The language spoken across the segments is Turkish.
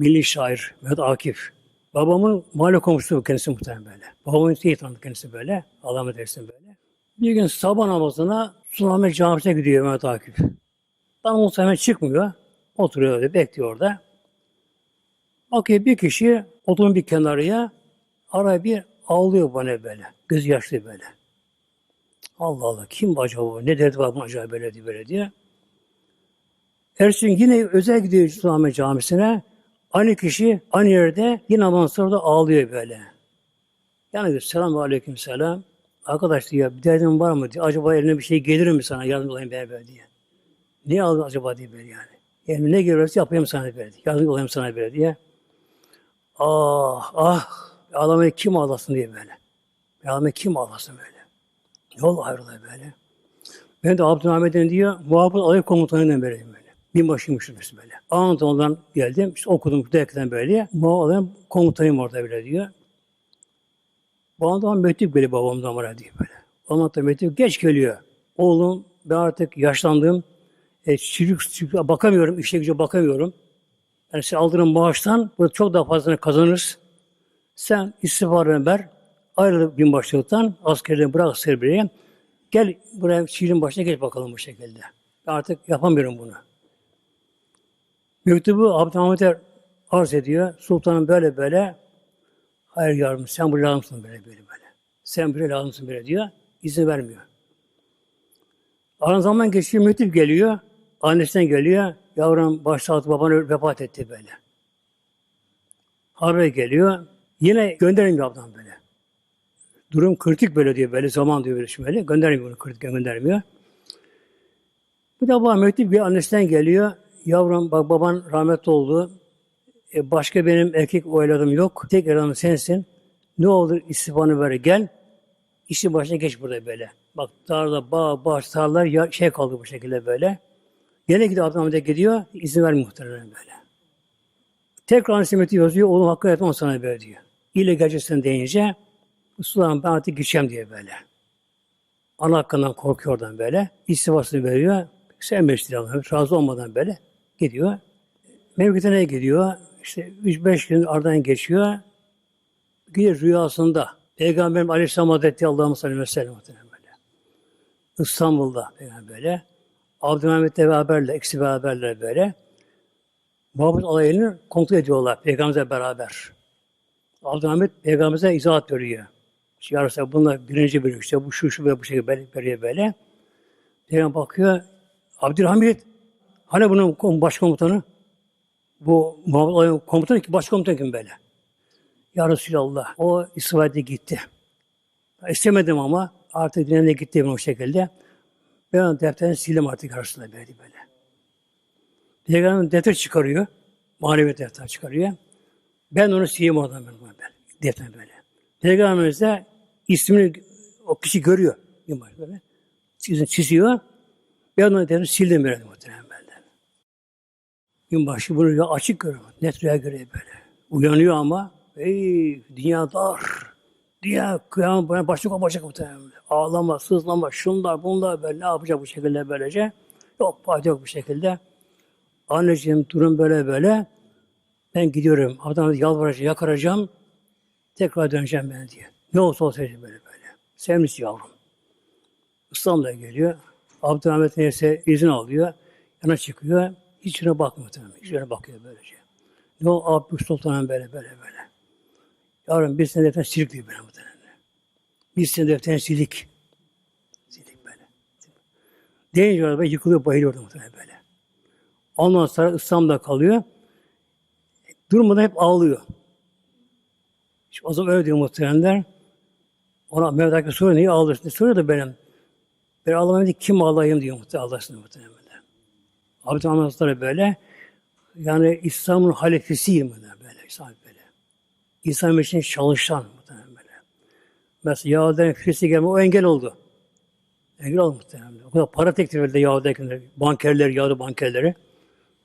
milli şair Mehmet Akif. Babamın mahalle komşusu kendisi muhtemelen böyle. Babamın iyi tanıdı kendisi böyle. Allah eylesin böyle. Bir gün sabah namazına Sultanahmet Camisi'ne gidiyor Mehmet Akif. Tam muhtemelen çıkmıyor. Oturuyor öyle bekliyor orada. Bakıyor bir kişi oturun bir kenarıya ara bir ağlıyor bana böyle. Göz yaşlı böyle. Allah Allah kim acaba? Ne derdi var bu acaba böyle diye böyle diye. Ersin yine özel gidiyor Sultanahmet Camisi'ne. Aynı kişi aynı yerde yine namaz sonra da ağlıyor böyle. Yani diyor, selamun aleyküm selam. Arkadaş diyor bir derdin var mı diyor. Acaba eline bir şey gelir mi sana yardım olayım beraber diye. Ne aldın acaba diye böyle yani. Yani ne gelirse yapayım sana böyle. Yardım olayım sana böyle diye. Ah ah ağlamayı kim ağlasın diye böyle. Ağlamayı kim ağlasın böyle. Oldu hayrola böyle. Ben de Abdülhamid'in diyor muhafız alay komutanından böyle. Binbaşıymışım işte böyle. Anadolu'dan geldim. işte okudum derken böyle. Alay komutanıyım orada böyle diyor. Bana mektup geliyor babamdan bana diyor böyle. Ondan da mektup geç geliyor. Oğlum ben artık yaşlandım. E, çocuk, çocuk- bakamıyorum, işe güce bakamıyorum. Yani sen aldığın maaştan burada çok daha fazlasını kazanırız. Sen istifanı ver, ayrıl binbaşılıktan, askerden bırak askeri Gel buraya şiirin başına geç bakalım bu şekilde. Artık yapamıyorum bunu. Mektubu Abdülhamit'e arz ediyor. Sultanım böyle böyle. Hayır yavrum sen buraya lazımsın böyle böyle böyle. Sen buraya lazımsın böyle diyor. İzin vermiyor. Aran zaman geçiyor, mektup geliyor. Annesinden geliyor. Yavrum başsağlığı baban ö- vefat etti böyle. Haber geliyor. Yine göndermiyor ablam böyle. Durum kritik böyle diyor böyle zaman diyor böyle şimdi böyle. Göndermiyor bunu kritik göndermiyor. Bir de bana mektup bir annesinden geliyor. Yavrum bak baban rahmetli oldu. E, başka benim erkek evladım yok. Tek evladım sensin. Ne olur istifanı ver gel. İşin başına geç burada böyle. Bak tarla, bağ, bağ, tarlalar ya, şey kaldı bu şekilde böyle. Gene gidiyor Abdülhamit'e gidiyor. izin vermiyor muhtemelen böyle. Tekrar annesi yazıyor. Oğlum hakkı etmem sana böyle diyor. İle gerçekten deyince Sultan ben artık gideceğim diye böyle. Ana hakkından korkuyor oradan böyle. İstifasını veriyor. Sevmeştir Allah'ım. Razı olmadan böyle gidiyor. Mevkitine gidiyor. İşte 3-5 gün aradan geçiyor. Bir rüyasında Peygamberim Aleyhisselam Hazretleri Allah'ım sallallahu aleyhi ve sellem böyle. İstanbul'da peygamber böyle. Abdülhamit'le beraberle, ikisi beraberler böyle. Muhabbet alayını kontrol ediyorlar Peygamberle beraber. Abdülhamit Peygamber'e izahat veriyor. Ya Resulallah bunlar birinci bölüm işte bu şu şu ve bu şekilde böyle, böyle böyle. Peygamber bakıyor. Abdülhamit hani bunun kom- başkomutanı? Bu alayının komutanı ki başkomutan kim böyle? Ya Resulallah o İsrail'de gitti. İstemedim ama artık dinlerine gitti o şekilde. Ben onun defterini sildim artık arasında böyle böyle. Peygamber defter çıkarıyor. Manevi defter çıkarıyor. Ben onu sileyim oradan ben, ben defter böyle. Peygamberimiz de ismini o kişi görüyor. Böyle. Çiziyor. Ben onu defter sildim böyle muhtemelen böyle. Binbaşı bunu ya açık görüyor. Net rüya görüyor böyle. Uyanıyor ama ey dünya dar. Dünya kıyamet bana başlık olacak muhtemelen. Ağlama, sızlama, şunlar bunlar böyle ne yapacak bu şekilde böylece. Yok fayda yok bu şekilde. Anneciğim durum böyle böyle. Ben gidiyorum. Adamı yalvaracağım, yakaracağım. Tekrar döneceğim ben diye. Ne olsa olsa böyle böyle. Sevmiş yavrum. İstanbul'a geliyor. Abdülhamit neyse izin alıyor. Yana çıkıyor. Hiçbirine bakmıyor tabii. Hiçbirine bakıyor böylece. Ne o Abdül Sultan'ın böyle böyle böyle. Yavrum bir sene defter silik diyor bana muhtemelen. Bir sene defter silik. Silik böyle. Deyince araba yıkılıyor, bayılıyor orada muhtemelen böyle. Ondan sonra İstanbul'da kalıyor. Durmadan hep ağlıyor. İşte o zaman öyle diyor muhtemelenler. Ona Mehmet Akif soruyor, niye ağlıyorsun? Soruyor da benim. Ben ağlamayayım kim ağlayayım diyor muhtemelen. Ağlasın muhtemelen. Abdülhamid Hazretleri böyle. Yani İslam'ın halifesiyim böyle. İslam böyle. İslam için çalışan muhtemelen böyle. Mesela Yahudilerin Filistin'e gelme o engel oldu. Engel oldu muhtemelen. O kadar para teklif edildi Yahudilerin bankerler, Yahudi bankerleri.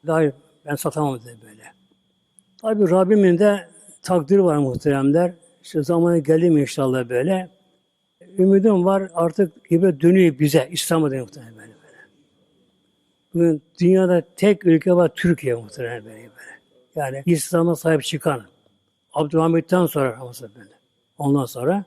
Hayır ben satamam dedi böyle. Tabi Rabbimin de takdiri var muhteremler. İşte zamanı geldi mi inşallah böyle. Ümidim var artık ibret dönüyor bize. İslam'a dönüyor muhtemelen böyle. böyle. Bugün dünyada tek ülke var Türkiye muhtemelen böyle. böyle. Yani İslam'a sahip çıkan Abdülhamit'ten sonra Efendi. Ondan sonra